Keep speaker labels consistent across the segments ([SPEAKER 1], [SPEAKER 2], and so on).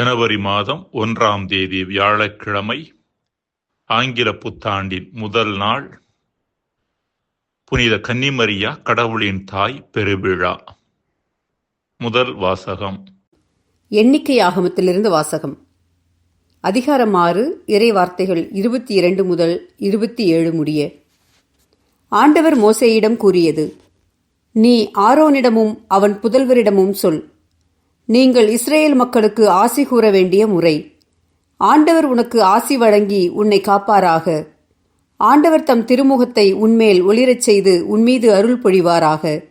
[SPEAKER 1] ஜனவரி மாதம் ஒன்றாம் தேதி வியாழக்கிழமை ஆங்கில புத்தாண்டின் முதல் நாள் புனித கன்னிமரியா கடவுளின் தாய் பெருவிழா. முதல் வாசகம்.
[SPEAKER 2] எண்ணிக்கை ஆகமத்திலிருந்து வாசகம். அதிகாரம் ஆறு இறை வார்த்தைகள் இருபத்தி இரண்டு முதல் இருபத்தி ஏழு முடிய. ஆண்டவர் மோசேயிடம் கூறியது நீ ஆரோனிடமும் அவன் புதல்வரிடமும் சொல் நீங்கள் இஸ்ரேல் மக்களுக்கு ஆசி கூற வேண்டிய முறை. ஆண்டவர் உனக்கு ஆசி வழங்கி உன்னை காப்பாராக. ஆண்டவர் தம் திருமுகத்தை உன்மேல் ஒளிரச் செய்து உன்மீது அருள் பொழிவாராக.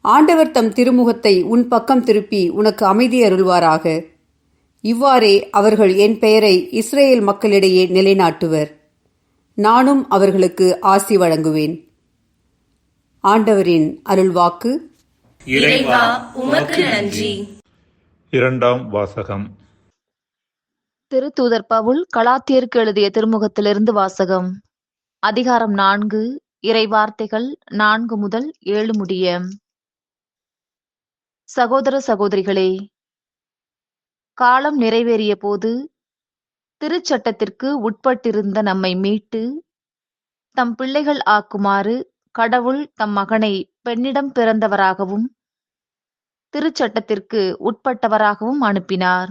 [SPEAKER 2] ஆண்டவர் தம் திருமுகத்தை உன் பக்கம் திருப்பி உனக்கு அமைதி அருள்வாராக. இவ்வாறே அவர்கள் என் பெயரை இஸ்ரேல் மக்களிடையே நிலைநாட்டுவர். நானும் அவர்களுக்கு ஆசி வழங்குவேன். ஆண்டவரின் அருள்வாக்கு.
[SPEAKER 3] இறைவா உமக்கு நன்றி.
[SPEAKER 1] இரண்டாம் வாசகம்.
[SPEAKER 4] திருத்தூதர் பவுல் கலாத்தியருக்கு எழுதிய திருமுகத்திலிருந்து வாசகம். அதிகாரம் நான்கு இறை வார்த்தைகள் நான்கு முதல் ஏழு முடிய. சகோதர சகோதரிகளே காலம் நிறைவேறிய போது திருச்சட்டத்திற்கு உட்பட்டிருந்த நம்மை மீட்டு தம் பிள்ளைகள் ஆக்குமாறு கடவுள் தம் மகனை பெண்ணிடம் பிறந்தவராகவும் திருச்சட்டத்திற்கு உட்பட்டவராகவும் அனுப்பினார்.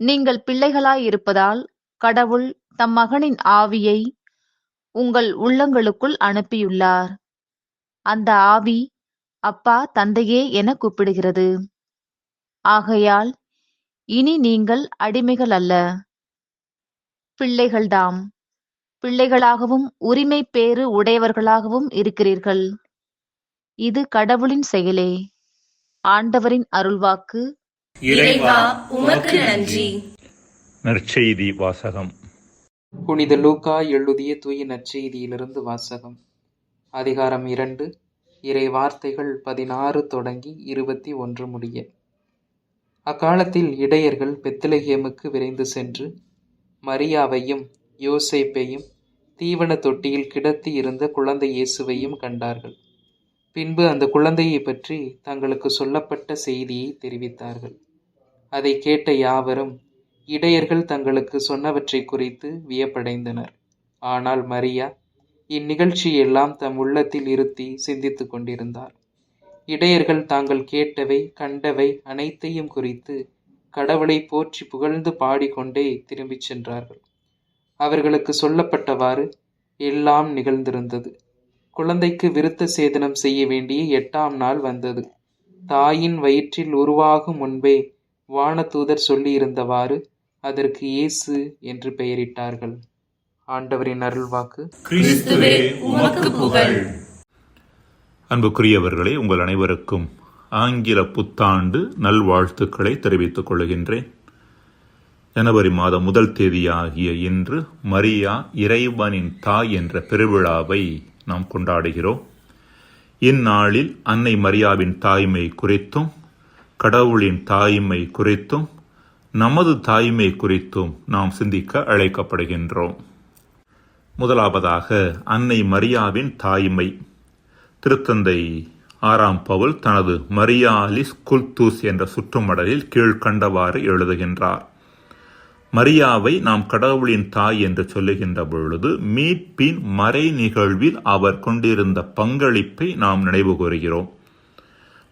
[SPEAKER 4] நீங்கள் பிள்ளைகளாய் இருப்பதால் கடவுள் தம் மகனின் ஆவியை உங்கள் உள்ளங்களுக்குள் அனுப்பியுள்ளார். அந்த ஆவி அப்பா தந்தையே என கூப்பிடுகிறது. ஆகையால் இனி நீங்கள் அடிமைகள் அல்ல பிள்ளைகள்தாம். பிள்ளைகளாகவும் உரிமை பேறு உடையவர்களாகவும் இருக்கிறீர்கள். இது கடவுளின் செயலே. ஆண்டவரின் அருள்வாக்கு.
[SPEAKER 3] இறைவா உமக்கு நன்றி.
[SPEAKER 1] நற்செய்தி வாசகம்.
[SPEAKER 5] புனித லூக்கா எழுதிய தூய நற்செய்தியிலிருந்து வாசகம். அதிகாரம் இரண்டு இறை வார்த்தைகள் பதினாறு தொடங்கி இருபத்தி ஒன்று முடிய. அக்காலத்தில் இடையர்கள் பெத்லகேமுக்கு விரைந்து சென்று மரியாவையும் யோசேப்பையும் தீவன தொட்டியில் கிடத்தி இருந்த குழந்தை இயேசுவையும் கண்டார்கள். பின்பு அந்த குழந்தையை பற்றி தங்களுக்கு சொல்லப்பட்ட செய்தியை தெரிவித்தார்கள். அதை கேட்ட யாவரும் இடையர்கள் தங்களுக்கு சொன்னவற்றை குறித்து வியப்படைந்தனர். ஆனால் மரியா இந்நிகழ்ச்சியெல்லாம் தம் உள்ளத்தில் இருத்தி சிந்தித்துக் கொண்டிருந்தார். இடையர்கள் தாங்கள் கேட்டவை கண்டவை அனைத்தையும் குறித்து கடவுளை போற்றி புகழ்ந்து பாடிக்கொண்டே திரும்பிச் சென்றார்கள். அவர்களுக்கு சொல்லப்பட்டவாறு எல்லாம் நிகழ்ந்திருந்தது. குழந்தைக்கு விருத்த சேதனம் செய்ய வேண்டிய எட்டாம் நாள் வந்தது. தாயின் வயிற்றில் உருவாகும் முன்பே வானதூதர் சொல்லியிருந்தவாறு அதற்கு இயேசு என்று பெயரிட்டார்கள். ஆண்டவரின் அருள்வாக்கு.
[SPEAKER 3] கிறிஸ்துவே உமக்கு புகழ்.
[SPEAKER 1] அன்புக்குரியவர்களே உங்கள் அனைவருக்கும் ஆங்கில புத்தாண்டு நல்வாழ்த்துக்களை தெரிவித்துக் கொள்கின்றேன். ஜனவரி மாதம் முதல் தேதியாகிய இன்று மரியா இறைவனின் தாய் என்ற பெருவிழாவை நாம் கொண்டாடுகிறோம். இந்நாளில் அன்னை மரியாவின் தாய்மை குறித்தும் கடவுளின் தாய்மை குறித்தும் நமது தாய்மை குறித்தும் நாம் சிந்திக்க அழைக்கப்படுகின்றோம். முதலாவதாக அன்னை மரியாவின் தாய்மை. திருத்தந்தை ஆறாம் பவுல் தனது மரியாலிஸ் குல்தூஸ் என்ற சுற்றுமடலில் கீழ்கண்டவாறு எழுதுகின்றார். மரியாவை நாம் கடவுளின் தாய் என்று சொல்லுகின்ற பொழுது மீட்பின் மறை நிகழ்வில் அவர் கொண்டிருந்த பங்களிப்பை நாம் நினைவு கூறுகிறோம்.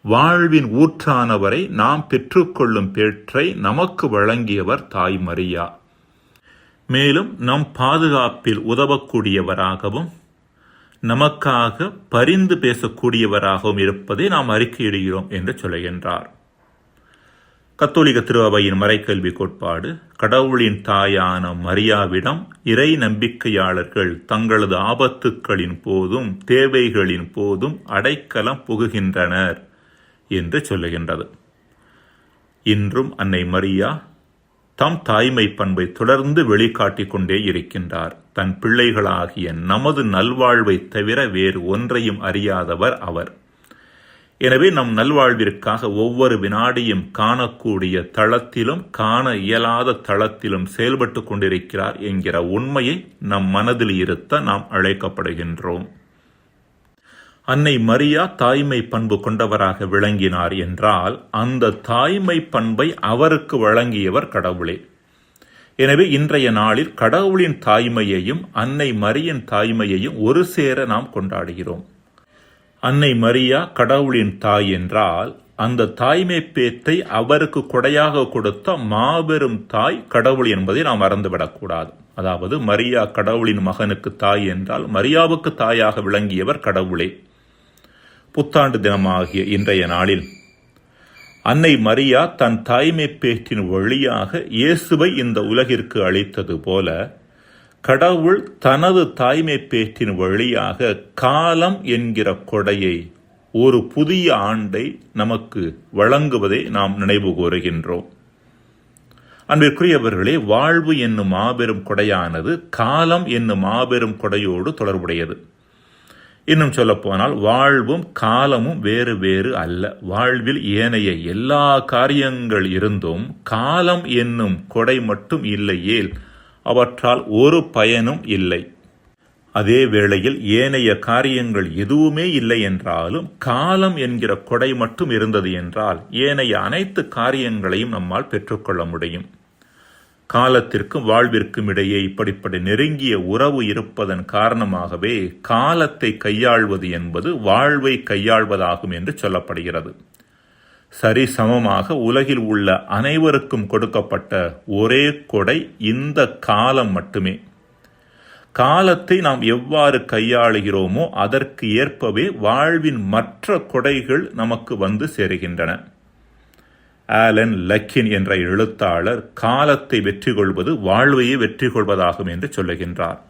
[SPEAKER 1] வாழ்வின் ஊற்றானவரை நாம் பெற்றுக்கொள்ளும் பேற்றை நமக்கு வழங்கியவர் தாய் மரியா. மேலும் நம் பாதுகாப்பில் உதவக்கூடியவராகவும் நமக்காக பரிந்து பேசக்கூடியவராகவும் இருப்பதை நாம் அறிக்கையிடுகிறோம் என்று சொல்லுகின்றார். கத்தோலிக்க திருஅவையின் மறைக்கல்வி கோட்பாடு கடவுளின் தாயான மரியாவிடம் இறை நம்பிக்கையாளர்கள் தங்களது ஆபத்துக்களின் போதும் தேவைகளின் போதும் அடைக்கலம் புகுகின்றனர் என்று சொல்லுகின்றது. இன்றும் அன்னை மரியா தம் தாய்மை பண்பை தொடர்ந்து வெளிக்காட்டிக் கொண்டே இருக்கின்றார். தன் பிள்ளைகளாகிய நமது நல்வாழ்வை தவிர வேறு ஒன்றையும் அறியாதவர் அவர். எனவே நம் நல்வாழ்விற்காக ஒவ்வொரு வினாடியும் காணக்கூடிய தளத்திலும் காண இயலாத தளத்திலும் செயல்பட்டு கொண்டிருக்கிறார் என்கிற உண்மையை நம் மனதில் இருத்த நாம் அழைக்கப்படுகின்றோம். அன்னை மரியா தாய்மை பண்பு கொண்டவராக விளங்கினார் என்றால் அந்த தாய்மை பண்பை அவருக்கு வழங்கியவர் கடவுளே. எனவே இன்றைய நாளில் கடவுளின் தாய்மையையும் அன்னை மரியின் தாய்மையையும் ஒரு சேர நாம் கொண்டாடுகிறோம். அன்னை மரியா கடவுளின் தாய் என்றால் அந்த தாய்மை பேத்தை அவருக்கு கொடையாக கொடுத்த மாபெரும் தாய் கடவுள் என்பதை நாம் மறந்துவிடக்கூடாது. அதாவது மரியா கடவுளின் மகனுக்கு தாய் என்றால் மரியாவுக்கு தாயாக விளங்கியவர் கடவுளே. புத்தாண்டு தினமாகிய இன்றைய நாளில் அன்னை மரியா தன் தாய்மை பேற்றின் வழியாக இயேசுவை இந்த உலகிற்கு அளித்தது போல கடவுள் தனது தாய்மை பேற்றின் வழியாக காலம் என்கிற கொடையை ஒரு புதிய ஆண்டை நமக்கு வழங்குவதை நாம் நினைவு கூறுகின்றோம். அன்பிற்குரியவர்களே வாழ்வு என்னும் மாபெரும் கொடையானது காலம் என்னும் மாபெரும் கொடையோடு தொடர்புடையது. இன்னும் சொல்லப்போனால் வாழ்வும் காலமும் வேறு வேறு அல்ல. வாழ்வில் ஏனைய எல்லா காரியங்கள் இருந்தும் காலம் என்னும் கொடை மட்டும் இல்லையேல் அவற்றால் ஒரு பயனும் இல்லை. அதே வேளையில் ஏனைய காரியங்கள் எதுவுமே இல்லை என்றாலும் காலம் என்கிற கொடை மட்டும் இருந்தது என்றால் ஏனைய அனைத்து காரியங்களையும் நம்மால் பெற்றுக்கொள்ள முடியும். காலத்திற்கும் வாழ்விற்கும் இடையே இப்படிப்படி நெருங்கிய உறவு இருப்பதன் காரணமாகவே காலத்தை கையாள்வது என்பது வாழ்வை கையாள்வதாகும் என்று சொல்லப்படுகிறது. சரி சமமாக உலகில் உள்ள அனைவருக்கும் கொடுக்கப்பட்ட ஒரே கொடை இந்த காலம் மட்டுமே. காலத்தை நாம் எவ்வாறு கையாளுகிறோமோ அதற்கு ஏற்பவே வாழ்வின் மற்ற கொடைகள் நமக்கு வந்து சேருகின்றன. ஆலன் லக்கின் என்ற எழுத்தாளர் காலத்தை வெற்றி கொள்வது வாழ்வையே வெற்றி கொள்வதாகும் என்று சொல்லுகின்றார்.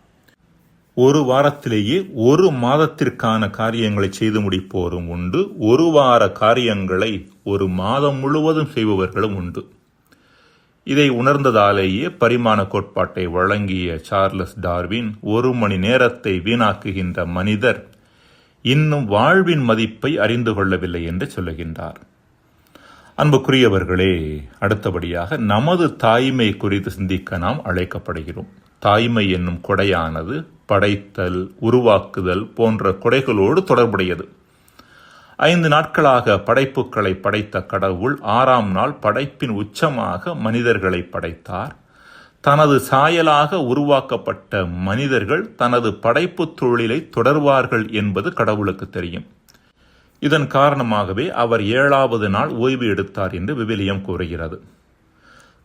[SPEAKER 1] ஒரு வாரத்திலேயே ஒரு மாதத்திற்கான காரியங்களை செய்து முடிப்போரும் உண்டு. ஒரு வார காரியங்களை ஒரு மாதம் முழுவதும் செய்பவர்களும் உண்டு. இதை உணர்ந்ததாலேயே பரிமாண கோட்பாட்டை வழங்கிய சார்லஸ் டார்வின் ஒரு மணி நேரத்தை வீணாக்குகின்ற மனிதர் இன்னும் வாழ்வின் மதிப்பை அறிந்து கொள்ளவில்லை என்று சொல்லுகின்றார். அன்புக்குரியவர்களே அடுத்தபடியாக நமது தாய்மை குறித்து சிந்திக்க நாம் அழைக்கப்படுகிறோம். தாய்மை என்னும் கொடையானது படைத்தல் உருவாக்குதல் போன்ற கொடைகளோடு தொடர்புடையது. ஐந்து நாட்களாக படைப்புகளை படைத்த கடவுள் ஆறாம் நாள் படைப்பின் உச்சமாக மனிதர்களை படைத்தார். தனது சாயலாக உருவாக்கப்பட்ட மனிதர்கள் தனது படைப்பு தொழிலை தொடர்வார்கள் என்பது கடவுளுக்கு தெரியும். இதன் காரணமாகவே அவர் ஏழாவது நாள் ஓய்வு எடுத்தார் என்று விவிலியம் கூறுகிறது.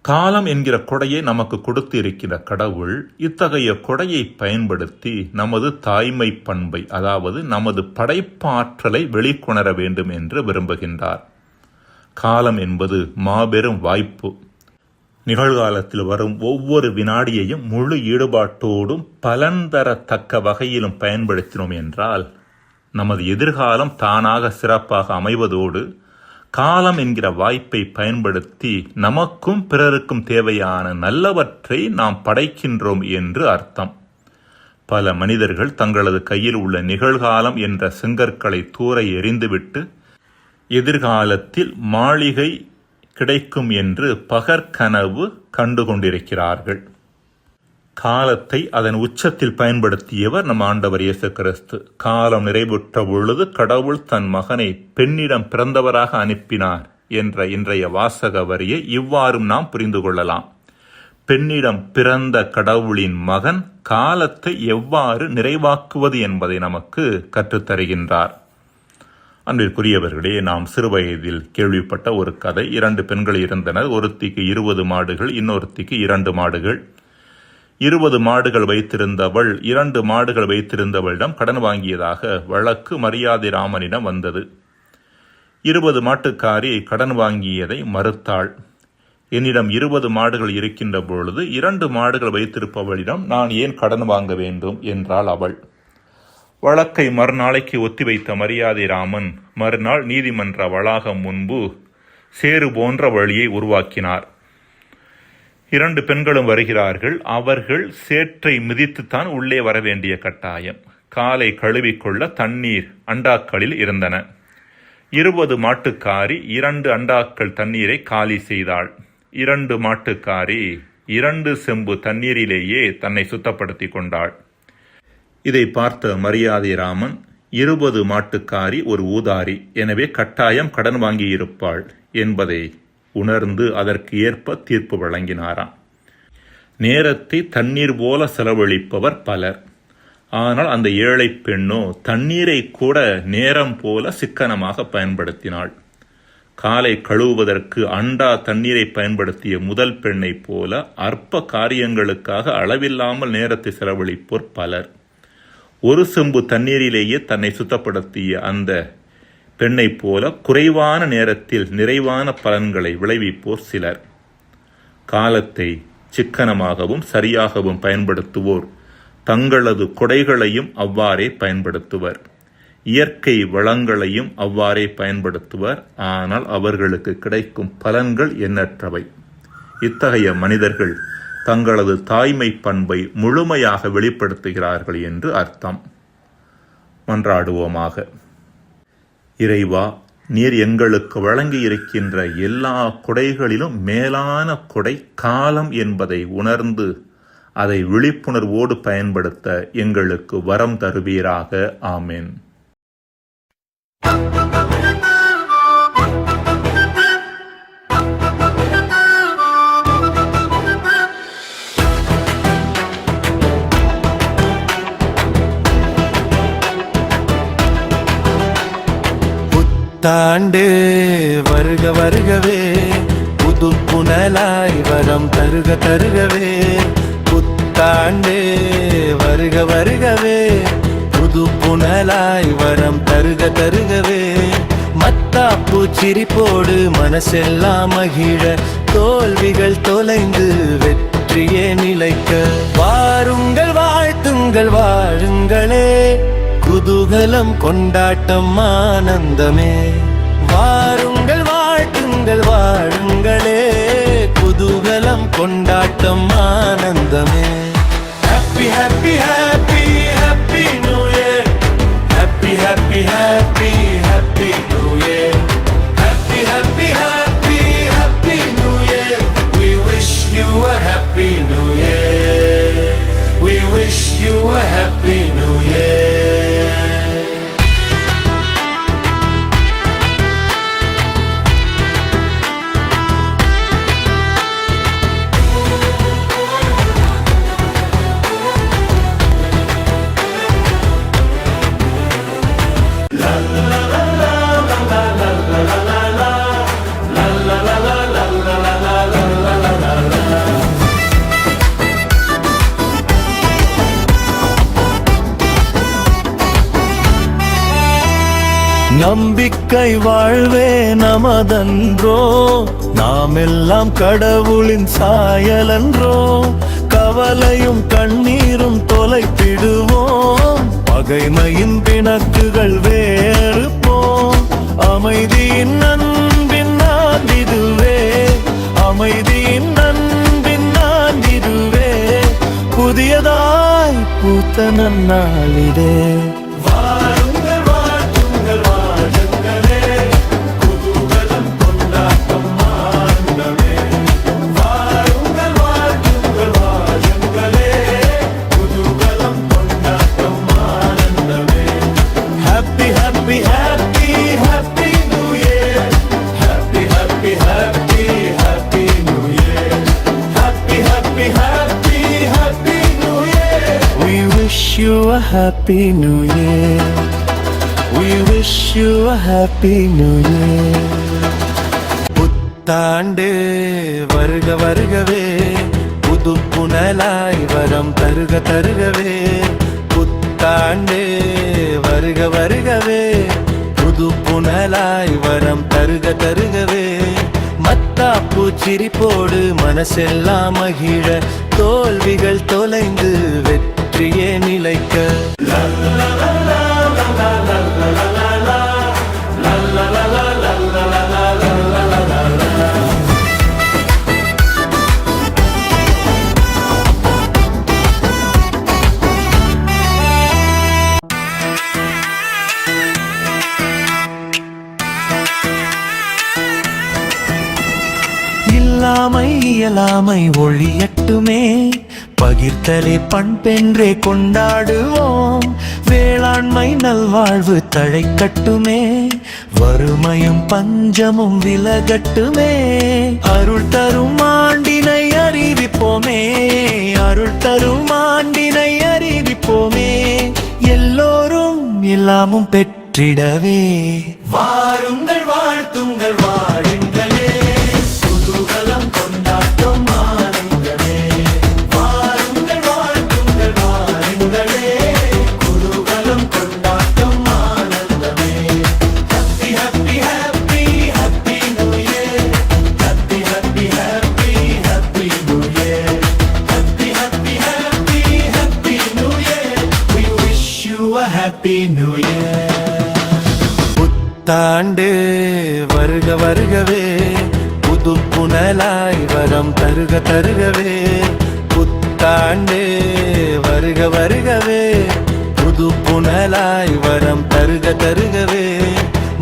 [SPEAKER 1] காலம் என்கிற கொடையை நமக்கு கொடுத்து இருக்கிற கடவுள் இத்தகைய கொடையை பயன்படுத்தி நமது தாய்மை பண்பை அதாவது நமது படைப்பாற்றலை வெளிக்கொணர வேண்டும் என்று விரும்புகின்றார். காலம் என்பது மாபெரும் வாய்ப்பு. நிகழ்காலத்தில் வரும் ஒவ்வொரு வினாடியையும் முழு ஈடுபாட்டோடும் பலன் தரத்தக்க வகையிலும் பயன்படுத்தினோம் என்றால் நமது எதிர்காலம் தானாக சிறப்பாக அமைவதோடு காலம் என்கிற வாய்ப்பை பயன்படுத்தி நமக்கும் பிறருக்கும் தேவையான நல்லவற்றை நாம் படைக்கின்றோம் என்று அர்த்தம். பல மனிதர்கள் தங்களது கையில் உள்ள நிகழ்காலம் என்ற செங்கற்களை தூர எறிந்துவிட்டு எதிர்காலத்தில் மாளிகை கிடைக்கும் என்று பகற்கனவு கண்டு கொண்டிருக்கிறார்கள் காலத்தை அதன் உச்சத்தில் பயன்படுத்தியவர் நம் ஆண்டவர் இயேசு கிறிஸ்து. காலம் நிறைவுற்ற பொழுது கடவுள் தன் மகனை பெண்ணிடம் பிறந்தவராக அனுப்பினார் என்ற இன்றைய வாசக வரியை இவ்வாறும் நாம் புரிந்து கொள்ளலாம். பெண்ணிடம் பிறந்த கடவுளின் மகன் காலத்தை எவ்வாறு நிறைவாக்குவது என்பதை நமக்கு கற்றுத்தருகின்றார். அன்பிற்குரியவர்களே நாம் சிறுவயதில் கேள்விப்பட்ட ஒரு கதை. இரண்டு பெண்கள் இருந்தனர் ஒருத்திக்கு இருபது மாடுகள் இன்னொருத்திக்கு இரண்டு மாடுகள். இருபது மாடுகள் வைத்திருந்தவள் இரண்டு மாடுகள் வைத்திருந்தவளிடம் கடன் வாங்கியதாக வழக்கு மரியாதை ராமனிடம் வந்தது. இருபது மாட்டுக்காரி கடன் வாங்கியதை மறுத்தாள். என்னிடம் இருபது மாடுகள் இருக்கின்ற பொழுது இரண்டு மாடுகள் வைத்திருப்பவளிடம் நான் ஏன் கடன் வாங்க வேண்டும்? என்றாள் அவள். வழக்கை மறுநாளைக்கு ஒத்திவைத்த மரியாதை ராமன் மறுநாள் நீதிமன்ற வளாகம் முன்பு சேறு போன்ற வழியை உருவாக்கினார். இரண்டு பெண்களும் வருகிறார்கள். அவர்கள் சேற்றை மிதித்துத்தான் உள்ளே வர வேண்டிய கட்டாயம். காலை கழுவிக்கொள்ள தண்ணீர் அண்டாக்களில் இருந்தன. இருபது மாட்டுக்காரி இரண்டு அண்டாக்கள் தண்ணீரை காலி செய்தாள். இரண்டு மாட்டுக்காரி இரண்டு செம்பு தண்ணீரிலேயே தன்னை சுத்தப்படுத்தி கொண்டாள். இதை பார்த்த மரியாதை ராமன் இருபது மாட்டுக்காரி ஒரு ஊதாரி எனவே கட்டாயம் கடன் வாங்கியிருப்பாள் என்பதை உணர்ந்து அதற்கு ஏற்ப தீர்ப்பு வழங்கினாராம். நேரத்தை தண்ணீர் போல செலவழிப்பவர் பலர். ஆனால் அந்த ஏழை பெண்ணோ தண்ணீரை கூட நேரம் போல சிக்கனமாக பயன்படுத்தினாள். காலை கழுவுவதற்கு அண்டா தண்ணீரை பயன்படுத்திய முதல் பெண்ணைப் போல அற்ப காரியங்களுக்காக அளவில்லாமல் நேரத்தை செலவழிப்போர் பலர். ஒரு செம்பு தண்ணீரிலேயே தன்னை சுத்தப்படுத்திய அந்த பெண்ணைப் போல குறைவான நேரத்தில் நிறைவான பலன்களை விளைவிப்போர் சிலர். காலத்தை சிக்கனமாகவும் சரியாகவும் பயன்படுத்துவோர். தங்களது கொடைகளையும் அவ்வாறே பயன்படுத்துவர். இயற்கை வளங்களையும் அவ்வாறே பயன்படுத்துவர். ஆனால் அவர்களுக்கு கிடைக்கும் பலன்கள் எண்ணற்றவை. இத்தகைய மனிதர்கள் தங்களது தாய்மை பண்பை முழுமையாக வெளிப்படுத்துகிறார்கள் என்று அர்த்தம். மன்றாடுவோமாக. இறைவா நீர் எங்களுக்கு வழங்கியிருக்கின்ற எல்லா கொடைகளிலும் மேலான கொடை காலம் என்பதை உணர்ந்து அதை விழிப்புணர்வோடு பயன்படுத்த எங்களுக்கு வரம் தருவீராக. ஆமேன்.
[SPEAKER 6] புத்தாண்டு வருக வருகவே புது புனலாய் வரம் தருக தருகவே புத்தாண்டு வருக வருகவே புது புனலாய் வரம் தருக தருகவே. மத்தாப்பு சிரிப்போடு மனசெல்லாம் மகிழ தோல்விகள் தொலைந்து வெற்றியே நிலைக்க. வாருங்கள் வாழ்த்துங்கள் வாழுங்களே. மங்களம் கொண்டாட்டம் ஆனந்தமே. வாருங்கள் வாழ்த்துங்கள் வாழுங்களே. குதூகலம் கொண்டாட்டம் ஆனந்தமே. Happy happy happy happy new year happy happy happy happy new நம்பிக்கை வாழ்வே நமதன்றோ? நாம் எல்லாம் கடவுளின் சாயலன்றோ? கவலையும் கண்ணீரும் தொலைத்திடுவோம். பகைமையின் பிணக்குகள் வேறுப்போம் அமைதியின் அன்பின் நான் இதுவே. அமைதியின் அன்பின் நான் இதுவே. புதியதாய் பூத்த நன்னாளிடே happy new year. We wish you a happy new year. புத்தாண்டு வருக வருகவே புது புனலாய் வரம் தருக தருகவே புத்தாண்டு வருக வருகவே புது புனலாய் வரம் தருக தருகவே. மத்தாப்பு சிரிப்போடு மனசெல்லாம் மகிழ தோல்விகள் தொலைந்து வெற்றி வெற்றியே நிலைக்க. இல்லாமை இயலாமை ஒழிய
[SPEAKER 7] பகிர்தலே பண்பென்றே கொண்டாடுவோம். வேளாண்மை நல்வாழ்வு தழைக்கட்டுமே. வறுமையும் பஞ்சமும் விலகட்டுமே. அருள் தரும் ஆண்டினை அறிவிப்போமே. அருள் தரும் ஆண்டினை அறிவிப்போமே. எல்லோரும் எல்லாமும் பெற்றிடவே. வாருங்கள் வாழ்த்துங்கள் வாழ் ஹாப்பி நியூ இயர் புத்தாண்டு வருக வருகவே புது புனலாய் வரம் தருக தருகவே புத்தாண்டு வருக வருகவே புது புனலாய் வரம் தருக தருகவே.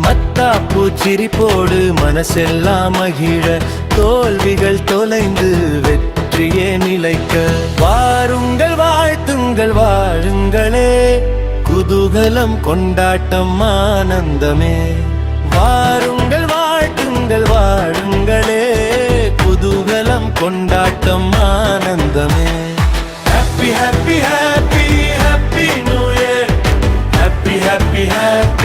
[SPEAKER 7] மத்தாப்பு சிரிப்போடு மனசெல்லாம் மகிழ தோல்விகள் தொலைந்து வெற்றியே நிலைக்க. வாருங்கள் வாழ்த்துங்கள் வாழுங்களே. குதூகலம் கொண்டாட்டம் ஆனந்தமே. வாருங்கள் வாட்டுங்கள் வாடுங்களே
[SPEAKER 6] குதூகலம் கொண்டாட்டம் ஆனந்தமே. Happy happy happy happy new year happy happy happy